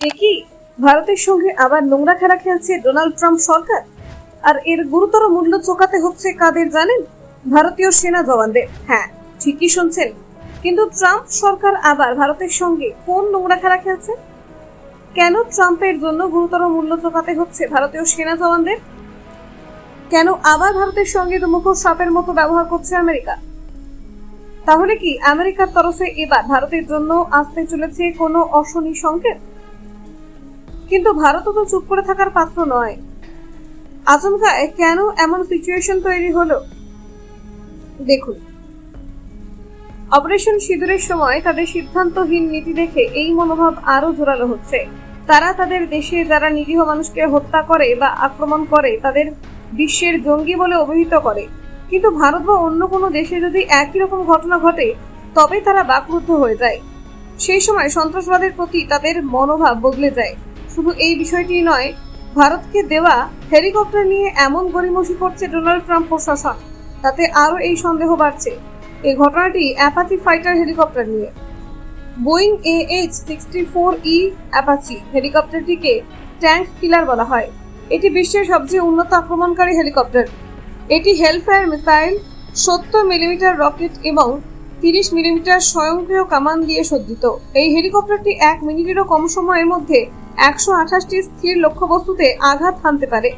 এ কি? ভারতের সঙ্গে আবার নোংরা খেলা খেলছে ডোনাল্ড ট্রাম্প সরকার? আর এর গুরুতর মূল্য চোকাতে হচ্ছে কাদের জানেন? ভারতীয় সেনা জওয়ানদের। হ্যাঁ ঠিকই শুনছেন। কিন্তু ট্রাম্প সরকার আবার ভারতের সঙ্গে কোন নোংরা খেলা খেলছে? কেন ট্রাম্পের জন্য গুরুতর মূল্য চোকাতে হচ্ছে ভারতীয় সেনা জওয়ানদের? কেন আবার ভারতের সঙ্গে দুমুখ সাপের মতো ব্যবহার করছে আমেরিকা? তাহলে কি আমেরিকার তরফে এবার ভারতের জন্য আসতে চলেছে কোনো অশনি সংকেত? কিন্তু ভারতও তো চুপ করে থাকার পাত্র নয়। আচমকায় কেন এমন সিচুয়েশন তৈরি হলো? দেখুন। অপারেশন সিঁদুরের সময় তাদের সিদ্ধান্তহীন নীতি দেখে এই মনোভাব আরও জোরালো হচ্ছে। তারা তাদের দেশে যারা নিরীহ মানুষকে হত্যা করে বা আক্রমণ করে, তাদের বিশ্বের জঙ্গি বলে অভিহিত করে। কিন্তু ভারত বা অন্য কোনো দেশে যদি একই রকম ঘটনা ঘটে, তবে তারা বাকরুদ্ধ হয়ে যায়। সেই সময় সন্ত্রাসবাদের প্রতি তাদের মনোভাব বদলে যায়। শুধু এই বিষয়টি নয়, ভারতকে দেওয়া হেলিকপ্টার নিয়ে এমন গড়িমসি করছে ডোনাল্ড ট্রাম্প প্রশাসন তাতে আরও এই সন্দেহ বাড়ছে। এই ঘটনাটি অ্যাপাচি ফাইটার হেলিকপ্টার নিয়ে। Boeing A H sixty four E Apache হেলিকপ্টারটিকে tank killer বলা হয়। এটি বিশ্বের সবচেয়ে উন্নত আক্রমণকারী হেলিকপ্টার। এটি হেলফায়ার মিসাইল, সত্তর মিলিমিটার রকেট এবং তিরিশ মিলিমিটার স্বয়ংক্রিয় কামান দিয়ে সজ্জিত। এই হেলিকপ্টারটি এক মিনিটেরও কম সময়ের মধ্যে একশো আঠাশটি স্থির লক্ষ্যবস্তুতে আঘাত হানতে পারে।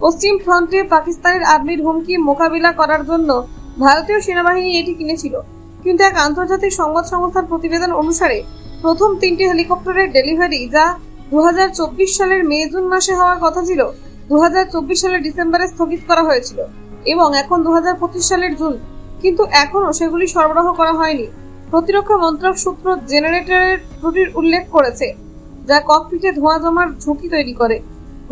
পশ্চিম ফ্রন্টে পাকিস্তানের আর্মির হুমকি মোকাবিলা করার জন্য ভারতীয় সেনাবাহিনী এটি কিনেছিল। কিন্তু এক আন্তর্জাতিক সংবাদ সংস্থার প্রতিবেদন অনুসারে, প্রথম তিনটি হেলিকপ্টারের ডেলিভারি যা দু হাজার চব্বিশ সালের মে, জুন মাসে হওয়ার কথা ছিল, দু হাজার চব্বিশ সালের ডিসেম্বরে স্থগিত করা হয়েছিল এবং এখন দু হাজার পঁচিশ সালের জুন। কিন্তু এখনও সেগুলি সরবরাহ করা হয়নি। প্রতিরক্ষা মন্ত্রক সূত্র জেনারেটরের ত্রুটির উল্লেখ করেছে। যা ককপিটে ধোঁয়া জমার ঝুঁকি তৈরি করে।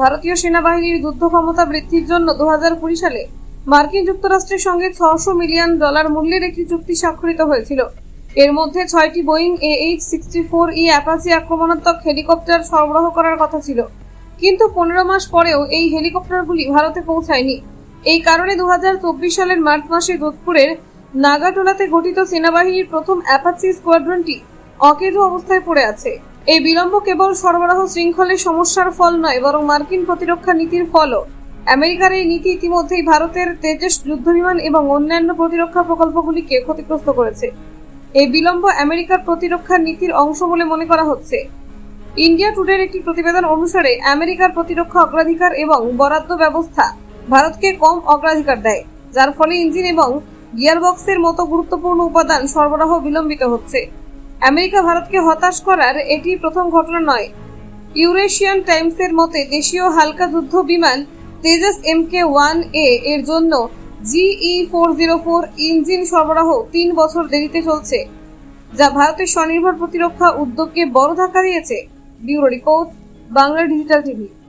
ভারতীয় সেনাবাহিনীর যুদ্ধ ক্ষমতা বৃদ্ধির জন্য দু হাজার কুড়ি সালে মার্কিন যুক্তরাষ্ট্রের সঙ্গে ছশো মিলিয়ন ডলার মূল্যের একটি চুক্তি স্বাক্ষরিত হয়েছিল। এর মধ্যে ছয়টি Boeing A H sixty four E Apache আক্রমণাত্মক হেলিকপ্টার সরবরাহ করার কথা ছিল। কিন্তু পনেরো মাস পরেও এই হেলিকপ্টারগুলি ভারতে পৌঁছায়নি। এই কারণে দু হাজার চব্বিশ সালের মার্চ মাসে যোধপুরের নাগাটোলাতে গঠিত সেনাবাহিনীর প্রথম অ্যাপাচি স্কোয়াড্রনটি অকেজো অবস্থায় পড়ে আছে। এই বিলম্ব কেবল সরবরাহ শৃঙ্খলের সমস্যার ফল নয়, বরং মার্কিন প্রতিরক্ষা নীতির ফলও। আমেরিকার এই নীতি ইতিমধ্যেই ভারতের তেজস যুদ্ধবিমান এবং অন্যান্য প্রতিরক্ষা প্রকল্পগুলিকে ক্ষতিগ্রস্ত করেছে। এই বিলম্ব আমেরিকার প্রতিরক্ষা নীতির অংশ বলে মনে করা হচ্ছে। ইন্ডিয়া টুডের একটি প্রতিবেদন অনুসারে, আমেরিকার প্রতিরক্ষা অগ্রাধিকার এবং বরাদ্দ ব্যবস্থা ভারতকে কম অগ্রাধিকার দেয়, যার ফলে ইঞ্জিন এবং গিয়ারবক্সের মতো গুরুত্বপূর্ণ উপাদান সরবরাহ বিলম্বিত হচ্ছে। আমেরিকা ভারতকে হতাশ করার এটি প্রথম ঘটনা নয়। ইউরেশিয়ান টাইমসের মতে দেশীয় হালকা যুদ্ধ বিমান Tejas M K one A এর জন্য GE four zero four engine সরবরাহ তিন বছর দেরিতে চলছে, যা ভারতের স্বনির্ভর প্রতিরক্ষা উদ্যোগকে বড় ধাক্কা দিয়েছে। Bureau report, Bangla digital TV.